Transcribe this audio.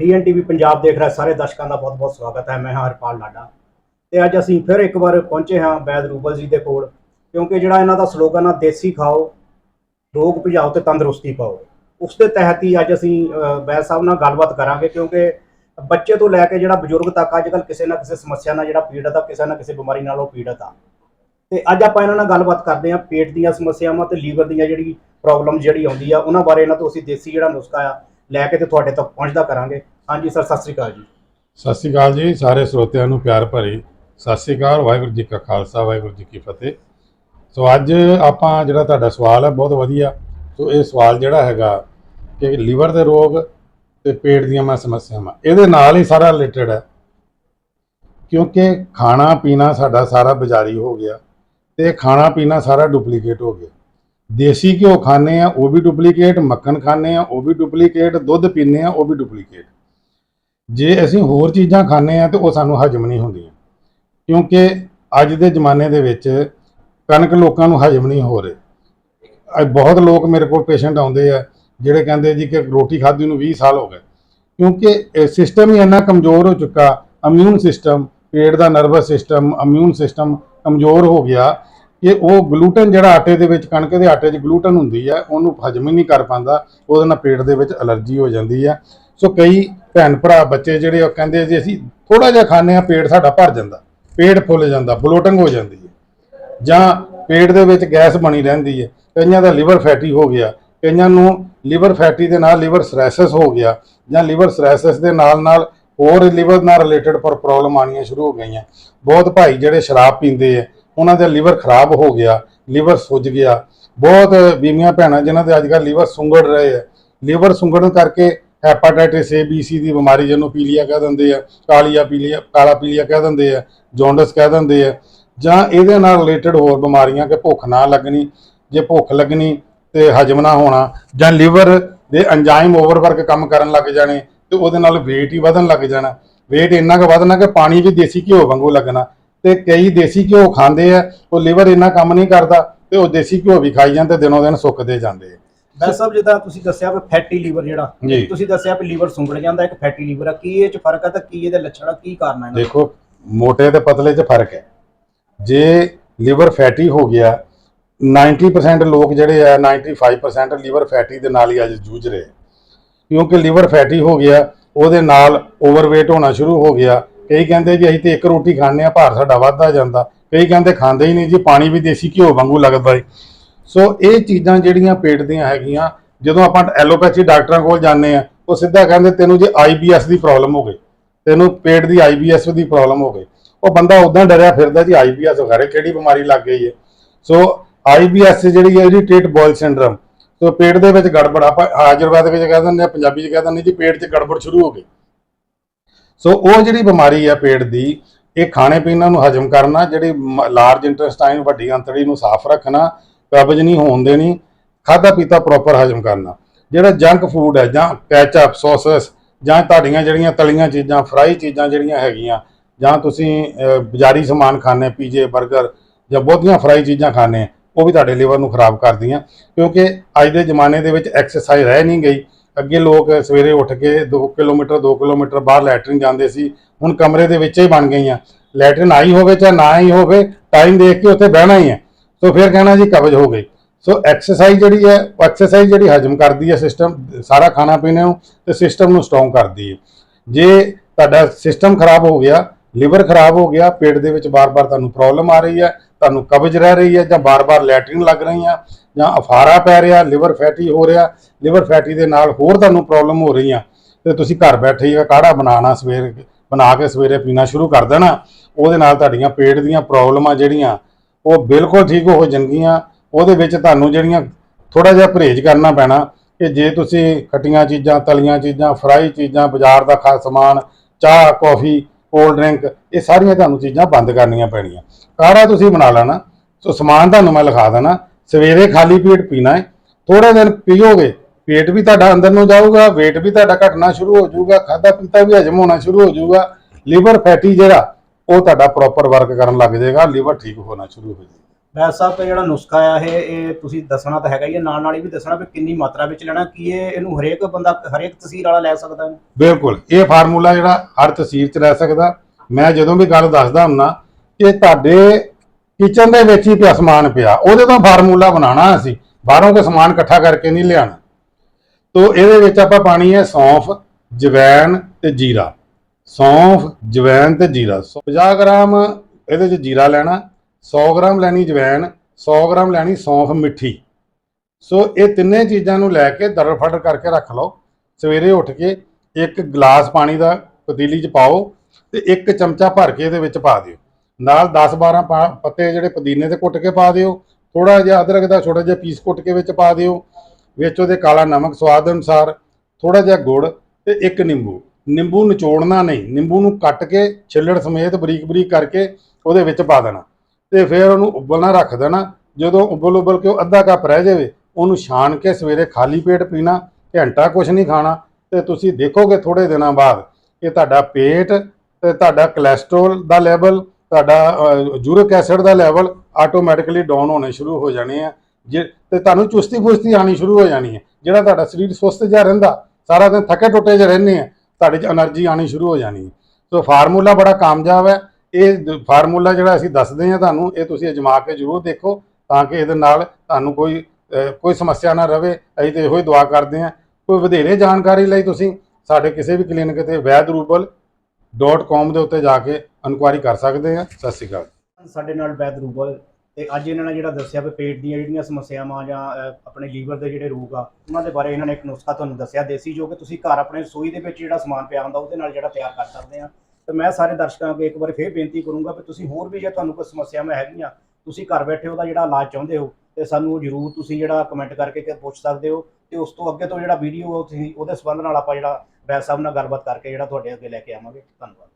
ਡੀਐਨਟੀਵੀ ਪੰਜਾਬ ਦੇਖ ਰਹੇ ਸਾਰੇ ਦਰਸ਼ਕਾਂ ਦਾ ਬਹੁਤ-ਬਹੁਤ ਸਵਾਗਤ ਹੈ। ਮੈਂ ਹਾਂ ਹਰਪਾਲ ਲਾਡਾ। ਤੇ ਅੱਜ ਅਸੀਂ ਫਿਰ ਇੱਕ ਵਾਰ ਪਹੁੰਚੇ ਹਾਂ ਵੈਦ ਰੂਬਲ ਜੀ ਦੇ ਕੋਲ ਕਿਉਂਕਿ ਜਿਹੜਾ ਇਹਨਾਂ ਦਾ ਸਲੋਗਨ ਆ ਦੇਸੀ ਖਾਓ ਰੋਗ ਭਜਾਓ ਤੇ ਤੰਦਰੁਸਤੀ ਪਾਓ ਉਸ ਦੇ ਤਹਿਤ ਹੀ ਅੱਜ ਅਸੀਂ ਅ, ਵੈਦ ਸਾਹਿਬ ਨਾਲ ਗੱਲਬਾਤ ਕਰਾਂਗੇ ਕਿਉਂਕਿ ਬੱਚੇ ਤੋਂ ਲੈ ਕੇ ਜਿਹੜਾ ਬਜ਼ੁਰਗ ਤੱਕ ਅੱਜ ਕੱਲ ਕਿਸੇ ਨਾ ਕਿਸੇ ਸਮੱਸਿਆ ਨਾਲ ਜਿਹੜਾ ਪੀੜਤ ਆ ਕਿਸੇ ਨਾ ਕਿਸੇ ਬਿਮਾਰੀ ਨਾਲ ਉਹ ਪੀੜਤ ਆ। ਤੇ ਅੱਜ ਆਪਾਂ ਇਹਨਾਂ ਨਾਲ ਗੱਲਬਾਤ ਕਰਦੇ ਹਾਂ ਪੇਟ ਦੀਆਂ ਸਮੱਸਿਆਵਾਂ ਤੇ ਲੀਵਰ ਦੀਆਂ ਜਿਹੜੀ ਪ੍ਰੋਬਲਮ ਜਿਹੜੀ ਆਉਂਦੀ ਆ ਉਹਨਾਂ ਬਾਰੇ ਇਹਨਾਂ ਤੋਂ ਅਸੀਂ ਦੇਸੀ ਜਿਹੜਾ ਨੁਸਖਾ ਆ ਲੈ ਕੇ ਤੇ ਤੁਹਾਡੇ ਤੱਕ ਪਹੁੰਚਦਾ ਕਰਾਂਗੇ। ਹਾਂਜੀ ਸਰ, ਸਤਿ ਸ੍ਰੀ ਅਕਾਲ ਜੀ। ਸਤਿ ਸ਼੍ਰੀ ਅਕਾਲ ਜੀ, ਸਾਰੇ ਸਰੋਤਿਆਂ ਨੂੰ ਪਿਆਰ ਭਰੀ ਸਤਿ ਸ਼੍ਰੀ ਅਕਾਲ, ਵਾਹਿਗੁਰੂ ਜੀ ਕਾ ਖਾਲਸਾ, ਵਾਹਿਗੁਰੂ ਜੀ ਕੀ ਫਤਿਹ। ਸੋ ਅੱਜ ਆਪਾਂ ਜਿਹੜਾ ਤੁਹਾਡਾ ਸਵਾਲ ਹੈ, ਬਹੁਤ ਵਧੀਆ। ਸੋ ਇਹ ਸਵਾਲ ਜਿਹੜਾ ਹੈਗਾ ਕਿ ਲੀਵਰ ਦੇ ਰੋਗ ਤੇ ਪੇਟ ਦੀਆਂ ਮੈਂ ਸਮੱਸਿਆਵਾਂ, ਇਹਦੇ ਨਾਲ ਹੀ ਸਾਰਾ ਰਿਲੇਟਡ ਹੈ। ਕਿਉਂਕਿ ਖਾਣਾ ਪੀਣਾ ਸਾਡਾ ਸਾਰਾ ਬਾਜ਼ਾਰੀ ਹੋ ਗਿਆ ਤੇ ਖਾਣਾ ਪੀਣਾ ਸਾਰਾ ਡੁਪਲੀਕੇਟ ਹੋ ਗਿਆ। ਦੇਸੀ ਘਿਓ ਖਾਂਦੇ ਆ, ਉਹ ਵੀ ਡੁਪਲੀਕੇਟ ਮੱਖਣ ਖਾਂਦੇ ਆ, ਉਹ ਵੀ ਡੁਪਲੀਕੇਟ ਦੁੱਧ ਪੀਂਦੇ ਆ, ਉਹ ਵੀ ਡੁਪਲੀਕੇਟ ਜੇ ਅਸੀਂ ਹੋਰ ਚੀਜ਼ਾਂ ਖਾਂਦੇ ਆ ਤੇ ਉਹ ਸਾਨੂੰ ਹਜਮ ਨਹੀਂ ਹੁੰਦੀਆਂ। ਕਿਉਂਕਿ ਅੱਜ ਦੇ ਜ਼ਮਾਨੇ ਦੇ ਵਿੱਚ ਕਣਕ ਲੋਕਾਂ ਨੂੰ ਹਜਮ ਨਹੀਂ ਹੋ ਰਹੀ। ਬਹੁਤ ਲੋਕ ਮੇਰੇ ਕੋਲ ਪੇਸ਼ੈਂਟ ਆਉਂਦੇ ਆ, ਜਿਹੜੇ ਕਹਿੰਦੇ ਜੀ ਕਿ ਰੋਟੀ ਖਾਧੀ ਨੂੰ 20 ਸਾਲ ਹੋ ਗਏ। ਕਿਉਂਕਿ ਸਿਸਟਮ ਹੀ ਇੰਨਾ ਕਮਜ਼ੋਰ ਹੋ ਚੁੱਕਾ ਇਮਿਊਨ ਸਿਸਟਮ ਪੇਟ ਦਾ ਨਰਵਸ ਸਿਸਟਮ ਇਮਿਊਨ ਸਿਸਟਮ ਕਮਜ਼ੋਰ ਹੋ ਗਿਆ। ਕਿ ਉਹ ਗਲੂਟਨ ਜਿਹੜਾ ਆਟੇ ਦੇ ਵਿੱਚ, ਕਣਕ ਦੇ ਆਟੇ 'ਚ ਗਲੂਟਨ ਹੁੰਦੀ ਹੈ ਉਹਨੂੰ ਹਜਮ ਹੀ ਨਹੀਂ ਕਰ ਪਾਉਂਦਾ, ਉਹਦੇ ਨਾਲ ਪੇਟ ਦੇ ਵਿੱਚ ਅਲਰਜੀ ਹੋ ਜਾਂਦੀ ਹੈ ਸੋ ਕਈ ਭੈਣ ਭਰਾ, ਬੱਚੇ ਜਿਹੜੇ ਉਹ ਕਹਿੰਦੇ ਜੀ, ਅਸੀਂ ਥੋੜਾ ਜਿਹਾ ਖਾਂਦੇ ਆ ਪੇਟ ਸਾਡਾ ਭਰ ਜਾਂਦਾ, ਪੇਟ ਫੁੱਲ ਜਾਂਦਾ ਬਲੋਟਿੰਗ ਹੋ ਜਾਂਦੀ ਹੈ ਜਾਂ ਪੇਟ ਦੇ ਵਿੱਚ ਗੈਸ ਬਣੀ ਰਹਿੰਦੀ ਹੈ ਕਈਆਂ ਦਾ ਲਿਵਰ ਫੈਟੀ ਹੋ ਗਿਆ, ਕਈਆਂ ਨੂੰ ਲਿਵਰ ਫੈਟੀ ਦੇ ਨਾਲ ਲਿਵਰ ਸਰੈਸਿਸ ਹੋ ਗਿਆ, ਜਾਂ ਲਿਵਰ ਸਰੈਸਿਸ ਦੇ ਨਾਲ ਨਾਲ ਹੋਰ ਲਿਵਰ ਨਾਲ ਰਿਲੇਟਡ ਪਰ ਪ੍ਰੋਬਲਮ ਆਉਣੀਆਂ ਸ਼ੁਰੂ ਹੋ ਗਈਆਂ। ਬਹੁਤ ਭਾਈ ਜਿਹੜੇ ਸ਼ਰਾਬ ਪੀਂਦੇ ਆ ਉਹਨਾਂ ਦਾ ਲੀਵਰ ਖਰਾਬ ਹੋ ਗਿਆ, ਲੀਵਰ ਸੁੱਜ ਗਿਆ। ਬਹੁਤ ਬੀਮੀਆਂ ਭੈਣਾਂ ਜਿਨ੍ਹਾਂ ਦੇ ਅੱਜ ਕੱਲ੍ਹ ਲਿਵਰ ਸੁੰਗੜ ਰਹੇ ਹੈ ਲੀਵਰ ਸੁੰਗੜਨ ਕਰਕੇ ਹੈਪਾਟਾਈਟਿਸ ਏ ਬੀ ਸੀ ਦੀ ਬਿਮਾਰੀ ਜਿਹਨੂੰ ਪੀਲੀਆ ਕਹਿ ਦਿੰਦੇ ਆ, ਕਾਲੀਆ ਪੀਲੀਆ, ਕਾਲਾ ਪੀਲੀਆ ਕਹਿ ਦਿੰਦੇ ਆ, ਜੌਂਡਸ ਕਹਿ ਦਿੰਦੇ ਆ, ਜਾਂ ਇਹਦੇ ਨਾਲ ਰਿਲੇਟਡ ਹੋਰ ਬਿਮਾਰੀਆਂ ਕਿ ਭੁੱਖ ਨਾ ਲੱਗਣੀ। ਜੇ ਭੁੱਖ ਲੱਗਣੀ ਤੇ ਹਜਮ ਨਾ ਹੋਣਾ, ਜਾਂ ਲੀਵਰ ਦੇ ਐਂਜ਼ਾਈਮ ਓਵਰਵਰਕ ਕੰਮ ਕਰਨ ਲੱਗ ਜਾਣੇ ਤੇ ਉਹਦੇ ਨਾਲ weight ਹੀ ਵਧਣ ਲੱਗ ਜਾਣਾ। weight ਇੰਨਾ ਕੁ ਵਧਣਾ ਕਿ ਪਾਣੀ ਵੀ ਦੇਸੀ ਘਿਓ ਵਾਂਗੂ ਲੱਗਣਾ। ਤੇ ਕਈ ਦੇਸੀ ਘਿਓ ਖਾਂਦੇ ਆ ਉਹ ਲਿਵਰ ਇੰਨਾ ਕੰਮ ਨਹੀਂ ਕਰਦਾ ਤੇ ਉਹ ਦੇਸੀ ਘਿਓ ਵੀ ਖਾਈ ਜਾਂਦੇ ਦਿਨੋਂ ਦਿਨ ਸੁੱਕਦੇ ਜਾਂਦੇ ਆ ਵੈਦ ਸਾਹਿਬ ਜਿੱਦਾਂ ਤੁਸੀਂ ਦੱਸਿਆ ਵੀ ਫੈਟੀ ਲੀਵਰ ਜਿਹੜਾ ਜੀ। ਤੁਸੀਂ ਦੱਸਿਆ ਵੀ ਲੀਵਰ ਸੁੰਗੜ ਜਾਂਦਾ ਇੱਕ ਫੈਟੀ ਲੀਵਰ ਆ ਕੀ ਇਹ ਚ ਫ਼ਰਕ ਆ ਤੇ ਕੀ ਇਹਦੇ ਲੱਛਣ ਆ ਕੀ ਕਾਰਨ ਆ ਇਹਨਾਂ ਦਾ? ਦੇਖੋ ਮੋਟੇ ਤੇ ਪਤਲੇ 'ਚ ਫ਼ਰਕ ਹੈ ਜੇ ਲਿਵਰ ਫੈਟੀ ਹੋ ਗਿਆ 90% ਲੋਕ ਜਿਹੜੇ ਆ 95% ਲਿਵਰ ਫੈਟੀ ਦੇ ਨਾਲ ਹੀ ਅੱਜ ਜੂਝ ਰਹੇ ਆ। ਕਿਉਂਕਿ ਲਿਵਰ ਫੈਟੀ ਹੋ ਗਿਆ ਉਹਦੇ ਨਾਲ ਓਵਰਵੇਟ ਹੋਣਾ ਸ਼ੁਰੂ ਹੋ ਗਿਆ ਕਈ ਕਹਿੰਦੇ ਜੀ ਅਸੀਂ ਤੇ ਇੱਕ ਰੋਟੀ ਖਾਂਦੇ ਆ ਭਾਰ ਸਾਡਾ ਵੱਧਦਾ ਜਾਂਦਾ। ਕਈ ਕਹਿੰਦੇ ਖਾਂਦੇ ਹੀ ਨਹੀਂ ਜੀ, ਪਾਣੀ ਵੀ ਦੇਸੀ ਘਿਓ ਵਾਂਗੂ ਲੱਗਦਾ ਏ ਸੋ ਇਹ ਚੀਜ਼ਾਂ ਜਿਹੜੀਆਂ ਪੇਟ ਦੀਆਂ ਹੈਗੀਆਂ, ਜਦੋਂ ਆਪਾਂ ਐਲੋਪੈਥੀ ਡਾਕਟਰਾਂ ਕੋਲ ਜਾਂਦੇ ਆ ਉਹ ਸਿੱਧਾ ਕਹਿੰਦੇ ਤੈਨੂੰ ਜੇ ਆਈਬੀਐਸ ਦੀ ਪ੍ਰੋਬਲਮ ਹੋ ਗਈ, ਤੈਨੂੰ ਪੇਟ ਦੀ ਆਈਬੀਐਸ ਦੀ ਪ੍ਰੋਬਲਮ ਹੋ ਗਈ, ਉਹ ਬੰਦਾ ਉਦਾਂ ਡਰਿਆ ਫਿਰਦਾ ਜੀ ਆਈਬੀਐਸ ਵਗੈਰੇ ਕਿਹੜੀ ਬਿਮਾਰੀ ਲੱਗ ਗਈ ਹੈ। ਸੋ ਆਈਬੀਐਸ ਜਿਹੜੀ ਹੈ ਇਰੀਟੇਟ ਬੋਇਲ ਸਿੰਡਰਮ, ਸੋ ਪੇਟ ਦੇ ਵਿੱਚ ਗੜਬੜ, ਆਪਾਂ ਆਯੁਰਵੈਦਿਕ ਵਿੱਚ ਕਹਿ ਦਿੰਦੇ ਆ ਪੰਜਾਬੀ ਚ ਕਹਿ ਦਿੰਦੇ ਜੀ, ਪੇਟ 'ਚ ਗੜਬੜ ਸ਼ੁਰੂ ਹੋ ਗਈ। ਸੋ ਉਹ ਜਿਹੜੀ ਬਿਮਾਰੀ ਹੈ ਪੇਟ ਦੀ ਇਹ ਖਾਣੇ ਪੀਣਾ ਨੂੰ ਹਜਮ ਕਰਨਾ ਜਿਹੜੀ ਲਾਰਜ ਇੰਟੈਸਟਾਈਨ ਵੱਡੀ ਅੰਤੜੀ ਨੂੰ ਸਾਫ਼ ਰੱਖਣਾ ਕਬਜ਼ ਨਹੀਂ ਹੋਣ ਦੇਣੀ ਖਾਦਾ ਪੀਤਾ ਪ੍ਰੋਪਰ ਹਜਮ ਕਰਨਾ। ਜਿਹੜਾ ਜੰਕ ਫੂਡ ਹੈ ਜਾਂ ਕੈਚਅਪ ਸੌਸਸ ਜਾਂ ਤੁਹਾਡੀਆਂ ਜਿਹੜੀਆਂ ਤਲੀਆਂ ਚੀਜ਼ਾਂ ਫਰਾਈ ਚੀਜ਼ਾਂ ਜਿਹੜੀਆਂ ਹੈਗੀਆਂ ਜਾਂ ਤੁਸੀਂ ਅਹ, ਬਾਜ਼ਾਰੀ ਸਮਾਨ ਖਾਣੇ ਪੀਜੇ 버ਗਰ ਜਾਂ ਬਹੁਤੀਆਂ ਫਰਾਈ ਚੀਜ਼ਾਂ ਖਾਣੇ ਉਹ ਵੀ ਤੁਹਾਡੇ ਲਿਵਰ ਨੂੰ ਖਰਾਬ ਕਰਦੀਆਂ ਕਿਉਂਕਿ ਅੱਜ ਦੇ ਜ਼ਮਾਨੇ ਦੇ ਵਿੱਚ ਐਕਸਰਸਾਈਜ਼ ਰਹਿ ਨਹੀਂ ਗਈ। ਅੱਗੇ ਲੋਕ ਸਵੇਰੇ ਉੱਠ ਕੇ 2 ਕਿਲੋਮੀਟਰ 2 ਕਿਲੋਮੀਟਰ ਬਾਹਰ ਲੈਟਰਨ ਜਾਂਦੇ ਸੀ, ਹੁਣ ਕਮਰੇ ਦੇ ਵਿੱਚ ਹੀ ਬਣ ਗਈਆਂ। ਲੈਟਰਨ ਆਈ ਹੋਵੇ ਚਾਹੇ ਨਾ ਹੀ ਹੋਵੇ ਟਾਈਮ ਦੇਖ ਕੇ ਉੱਥੇ ਬਹਿਣਾ ਹੀ ਹੈ। ਸੋ ਫਿਰ ਕਹਿਣਾ ਜੀ ਕਬਜ਼ ਹੋ ਗਈ ਸੋ ਐਕਸਰਸਾਈਜ਼ ਜਿਹੜੀ ਹੈ ਐਕਸਰਸਾਈਜ਼ ਜਿਹੜੀ ਹਜਮ ਕਰਦੀ ਹੈ ਸਿਸਟਮ ਸਾਰਾ ਖਾਣਾ ਪੀਣਾ ਨੂੰ ਤੇ ਸਿਸਟਮ ਨੂੰ ਸਟਰੋਂਗ ਕਰਦੀ ਹੈ। ਜੇ ਤੁਹਾਡਾ ਸਿਸਟਮ ਖਰਾਬ ਹੋ ਗਿਆ ਲਿਵਰ ਖਰਾਬ ਹੋ ਗਿਆ, ਪੇਟ ਦੇ ਵਿੱਚ ਬਾਰ-ਬਾਰ ਤੁਹਾਨੂੰ ਪ੍ਰੋਬਲਮ ਆ ਰਹੀ ਹੈ ਤੁਹਾਨੂੰ ਕਬਜ਼ ਰਹਿ ਰਹੀ ਹੈ ਜਾਂ ਬਾਰ-ਬਾਰ ਲੈਟਰਿਨ ਲੱਗ ਰਹੀਆਂ ਜਾਂ ਅਫਾਰਾ ਪੈ ਰਿਹਾ, ਲਿਵਰ ਫੈਟੀ ਹੋ ਰਿਹਾ, ਲਿਵਰ ਫੈਟੀ ਦੇ ਨਾਲ ਹੋਰ ਤੁਹਾਨੂੰ ਪ੍ਰੋਬਲਮ ਹੋ ਰਹੀਆਂ, ਤੇ ਤੁਸੀਂ ਘਰ ਬੈਠੇ ਹੀ ਕਾੜਾ ਬਣਾਉਣਾ ਸਵੇਰ, ਬਣਾ ਕੇ ਸਵੇਰੇ ਪੀਣਾ ਸ਼ੁਰੂ ਕਰ ਦੇਣਾ, ਉਹਦੇ ਨਾਲ ਤੁਹਾਡੀਆਂ ਪੇਟ ਦੀਆਂ ਪ੍ਰੋਬਲਮਾਂ ਜਿਹੜੀਆਂ, ਉਹ ਬਿਲਕੁਲ ਠੀਕ ਹੋ ਜਾਣਗੀਆਂ, ਉਹਦੇ ਵਿੱਚ ਤੁਹਾਨੂੰ ਜਿਹੜੀਆਂ ਥੋੜਾ ਜਿਹਾ ਪਰਹੇਜ਼ ਕਰਨਾ ਪੈਣਾ, ਕਿ ਜੇ ਤੁਸੀਂ ਖੱਟੀਆਂ ਚੀਜ਼ਾਂ, ਤਲੀਆਂ ਚੀਜ਼ਾਂ, ਫਰਾਈ ਚੀਜ਼ਾਂ, ਬਾਜ਼ਾਰ ਦਾ ਖਾ ਸਮਾਨ, ਚਾਹ, ਕੌਫੀ ਕੋਲਡ ਡਰਿੰਕ ਇਹ ਸਾਰੀਆਂ ਤੁਹਾਨੂੰ ਚੀਜ਼ਾਂ ਬੰਦ ਕਰਨੀਆਂ ਪੈਣੀਆਂ। ਕਾੜਾ ਤੁਸੀਂ ਬਣਾ ਲੈਣਾ, ਸੋ ਸਮਾਨ ਤੁਹਾਨੂੰ ਮੈਂ ਲਿਖਾ ਦੇਣਾ। ਸਵੇਰੇ ਖਾਲੀ ਪੇਟ ਪੀਣਾ ਹੈ। ਥੋੜੇ ਦਿਨ ਪੀਓਗੇ, ਪੇਟ ਵੀ ਤੁਹਾਡਾ ਅੰਦਰ ਨੂੰ ਜਾਊਗਾ, weight ਵੀ ਤੁਹਾਡਾ ਘਟਣਾ ਸ਼ੁਰੂ ਹੋ ਜਾਊਗਾ ਖਾਦਾ ਪੀਤਾ ਵੀ ਹਜਮ ਹੋਣਾ ਸ਼ੁਰੂ ਹੋ ਜਾਊਗਾ। ਲਿਵਰ ਫੈਟੀ ਜਿਹੜਾ, ਉਹ ਤੁਹਾਡਾ ਪ੍ਰੋਪਰ ਵਰਕ ਕਰਨ ਲੱਗ ਜਾਏਗਾ, ਲੀਵਰ ਠੀਕ ਹੋਣਾ ਸ਼ੁਰੂ ਹੋ ਜਾਏਗਾ। ਵੈਦ ਸਾਹਿਬ ਦਾ ਜਿਹੜਾ ਨੁਸਖਾ ਆ, ਇਹ ਇਹ ਤੁਸੀਂ ਦੱਸਣਾ ਤਾਂ ਹੈਗਾ ਹੀ ਹੈ ਨਾਲ ਨਾਲ ਇਹ ਵੀ ਦੱਸਣਾ ਵੀ ਕਿੰਨੀ ਮਾਤਰਾ ਵਿੱਚ ਲੈਣਾ, ਕੀ ਇਹ, ਇਹਨੂੰ ਹਰੇਕ ਬੰਦਾ, ਹਰੇਕ ਤਸੀਰ ਵਾਲਾ ਲੈ ਸਕਦਾ ਹੈ? ਬਿਲਕੁਲ, ਇਹ ਫਾਰਮੂਲਾ ਜਿਹੜਾ ਹਰ ਤਸਵੀਰ 'ਚ ਰਹਿ ਸਕਦਾ। ਮੈਂ ਜਦੋਂ ਵੀ ਗੱਲ ਦੱਸਦਾ ਹੁੰਨਾ ਕਿ ਤੁਹਾਡੇ ਕਿਚਨ ਦੇ ਵਿੱਚ ਹੀ ਪਿਆ ਸਮਾਨ ਪਿਆ, ਉਹਦੇ ਤੋਂ ਫਾਰਮੂਲਾ ਬਣਾਉਣਾ ਅਸੀਂ, ਬਾਹਰੋਂ ਕੇ ਸਮਾਨ ਇਕੱਠਾ ਕਰਕੇ ਨਹੀਂ ਲਿਆਣਾ ਤੋ ਇਹਦੇ ਵਿੱਚ ਆਪਾਂ ਪਾਣੀ ਹੈ ਸੌਂਫ, ਜਵੈਣ ਤੇ ਜੀਰਾ। ਸੌਂਫ, ਜਵੈਣ ਤੇ ਜੀਰਾ। ਸੌ- 50 ਗ੍ਰਾਮ ਇਹਦੇ 'ਚ ਜੀਰਾ ਲੈਣਾ 100 ਗ੍ਰਾਮ ਲੈਣੀ ਜਵੈਣ 100 ਗ੍ਰਾਮ ਲੈਣੀ ਸੌਂਫ ਮਿੱਠੀ। ਸੋ ਇਹ ਤਿੰਨੇ ਚੀਜ਼ਾਂ ਨੂੰ ਲੈ ਕੇ ਦਰੜ ਫੜ ਕਰਕੇ ਰੱਖ ਲਓ। ਸਵੇਰੇ ਉੱਠ ਕੇ ਇੱਕ ਗਲਾਸ ਪਾਣੀ ਦਾ ਪਤੀਲੀ 'ਚ ਪਾਓ ਤੇ ਇੱਕ ਚਮਚਾ ਭਰ ਕੇ ਇਹਦੇ ਵਿੱਚ ਪਾ ਦਿਓ। ਨਾਲ 10-12 ਪੱਤੇ ਜਿਹੜੇ ਪੁਦੀਨੇ ਦੇ ਕੁੱਟ ਕੇ ਪਾ ਦਿਓ। ਥੋੜਾ ਜਿਹਾ ਅਦਰਕ ਦਾ ਛੋਟਾ ਜਿਹਾ ਪੀਸ ਕੁੱਟ ਕੇ ਵਿੱਚ ਪਾ ਦਿਓ। ਵਿੱਚ ਉਹਦੇ ਕਾਲਾ ਨਮਕ ਸਵਾਦ ਅਨੁਸਾਰ ਥੋੜਾ ਜਿਹਾ ਗੁੜ ਤੇ ਇੱਕ ਨਿੰਬੂ। ਨਿੰਬੂ ਨਿਚੋੜਨਾ ਨਹੀਂ, ਨਿੰਬੂ ਨੂੰ ਕੱਟ ਕੇ ਛਿੱਲੜ ਸਮੇਤ ਬਰੀਕ ਬਰੀਕ ਕਰਕੇ ਉਹਦੇ ਵਿੱਚ ਪਾ ਦੇਣਾ। ਤੇ ਫਿਰ ਉਹਨੂੰ ਉਬਲਣਾ ਰੱਖ ਦੇਣਾ। ਜਦੋਂ ਉਬਲ ਉਬਲ ਕੇ ਉਹ ਅੱਧਾ ਕੱਪ ਰਹਿ ਜਾਵੇ, ਉਹਨੂੰ ਛਾਣ ਕੇ ਸਵੇਰੇ ਖਾਲੀ ਪੇਟ ਪੀਣਾ, ਘੰਟਾ ਕੁਝ ਨਹੀਂ ਖਾਣਾ। ਤੇ ਤੁਸੀਂ ਦੇਖੋਗੇ ਥੋੜੇ ਦਿਨਾਂ ਬਾਅਦ ਕਿ ਤੁਹਾਡਾ ਪੇਟ ਤੇ ਤੁਹਾਡਾ ਕੋਲੇਸਟ੍ਰੋਲ ਦਾ ਲੈਵਲ ਤੁਹਾਡਾ ਯੂਰਿਕ ਐਸਿਡ ਦਾ ਲੈਵਲ ਆਟੋਮੈਟਿਕਲੀ ਡਾਊਨ ਹੋਣੇ ਸ਼ੁਰੂ ਹੋ ਜਾਣੇ ਆ। ਜੇ, ਤੇ ਤੁਹਾਨੂੰ ਚੁਸਤੀ ਫੁਸਤੀ ਆਣੀ ਸ਼ੁਰੂ ਹੋ ਜਾਣੀ ਹੈ। ਜਿਹੜਾ ਤੁਹਾਡਾ ਸਰੀਰ ਸੁਸਤ ਜਿਹਾ ਰਹਿੰਦਾ, ਸਾਰਾ ਦਿਨ ਥੱਕੇ ਟੁੱਟੇ ਜਿਹਾ ਰਹਿੰਦੇ ਆ, ਤੁਹਾਡੇ 'ਚ એનર્ਜੀ ਆਣੀ ਸ਼ੁਰੂ ਹੋ ਜਾਣੀ ਹੈ। ਸੋ ਫਾਰਮੂਲਾ ਬੜਾ ਕਾਮਯਾਬ ਹੈ। ਇਹ ਫਾਰਮੂਲਾ ਜਿਹੜਾ ਅਸੀਂ ਦੱਸਦੇ ਹਾਂ ਤੁਹਾਨੂੰ, ਇਹ ਤੁਸੀਂ ਅਜਮਾ ਕੇ ਜ਼ਰੂਰ ਦੇਖੋ ਤਾਂ ਕਿ ਇਹਦੇ ਨਾਲ ਤੁਹਾਨੂੰ ਕੋਈ ਕੋਈ ਸਮੱਸਿਆ ਨਾ ਰਵੇ। ਅਸੀਂ ਤੇ ਇਹੋ ਹੀ ਦੁਆ ਕਰਦੇ ਹਾਂ। ਕੋਈ ਵਧੇਰੇ ਜਾਣਕਾਰੀ ਲਈ ਤੁਸੀਂ ਸਾਡੇ ਕਿਸੇ ਵੀ ਕਲੀਨਿਕ ਤੇ ਵੈਦਰੂਬਲ.com ਦੇ ਉੱਤੇ ਜਾ ਕੇ ਇਨਕੁਆਇਰੀ ਕਰ ਸਕਦੇ ਆ ਸਤਿ ਸ਼੍ਰੀ ਅਕਾਲ। ਸਾਡੇ ਨਾਲ ਵੈਦ ਰੂਬਲ ਤੇ ਅੱਜ ਇਹਨਾਂ ਨੇ ਜਿਹੜਾ ਦੱਸਿਆ ਵੀ ਪੇਟ ਦੀਆਂ ਜਿਹੜੀਆਂ ਸਮੱਸਿਆਵਾਂ ਜਾਂ ਆਪਣੇ ਲੀਵਰ ਦੇ ਜਿਹੜੇ ਰੋਗ ਆ, ਉਹਨਾਂ ਦੇ ਬਾਰੇ ਇਹਨਾਂ ਨੇ ਇੱਕ ਨੁਸਖਾ ਤੁਹਾਨੂੰ ਦੱਸਿਆ, ਦੇਸੀ ਜੋ ਕਿ ਤੁਸੀਂ ਘਰ ਆਪਣੇ ਰਸੋਈ ਦੇ ਵਿੱਚ ਜਿਹੜਾ ਸਮਾਨ ਪਿਆ ਹੁੰਦਾ, ਉਹਦੇ ਨਾਲ ਜਿਹੜਾ ਤਿਆਰ ਕਰ ਸਕਦੇ ਆ ਤੇ ਮੈਂ ਸਾਰੇ ਦਰਸ਼ਕਾਂ ਅੱਗੇ ਇੱਕ ਵਾਰ ਫੇਰ ਬੇਨਤੀ ਕਰੂੰਗਾ ਕਿ ਤੁਸੀਂ ਹੋਰ ਵੀ ਜੇ ਤੁਹਾਨੂੰ ਕੋਈ ਸਮੱਸਿਆਵਾਂ ਹੈਗੀਆਂ, ਤੁਸੀਂ ਘਰ ਬੈਠੇ ਉਹਦਾ ਜਿਹੜਾ ਇਲਾਜ ਚਾਹੁੰਦੇ ਹੋ ਤੇ ਸਾਨੂੰ ਜ਼ਰੂਰ ਤੁਸੀਂ ਜਿਹੜਾ ਕਮੈਂਟ ਕਰਕੇ ਕਿ ਪੁੱਛ ਸਕਦੇ ਹੋ ਤੇ ਉਸ ਤੋਂ ਅੱਗੇ ਤੋਂ ਜਿਹੜਾ ਵੀਡੀਓ ਤੁਸੀਂ ਉਹਦੇ ਸੰਬੰਧ ਨਾਲ ਆਪਾਂ ਜਿਹੜਾ ਵੈਦ ਸਾਹਿਬ ਨਾਲ ਗੱਲਬਾਤ ਕਰਕੇ ਜਿਹੜਾ ਤੁਹਾਡੇ ਅੱਗੇ ਲੈ ਕੇ ਆਵਾਂਗੇ। ਧੰਨਵਾਦ।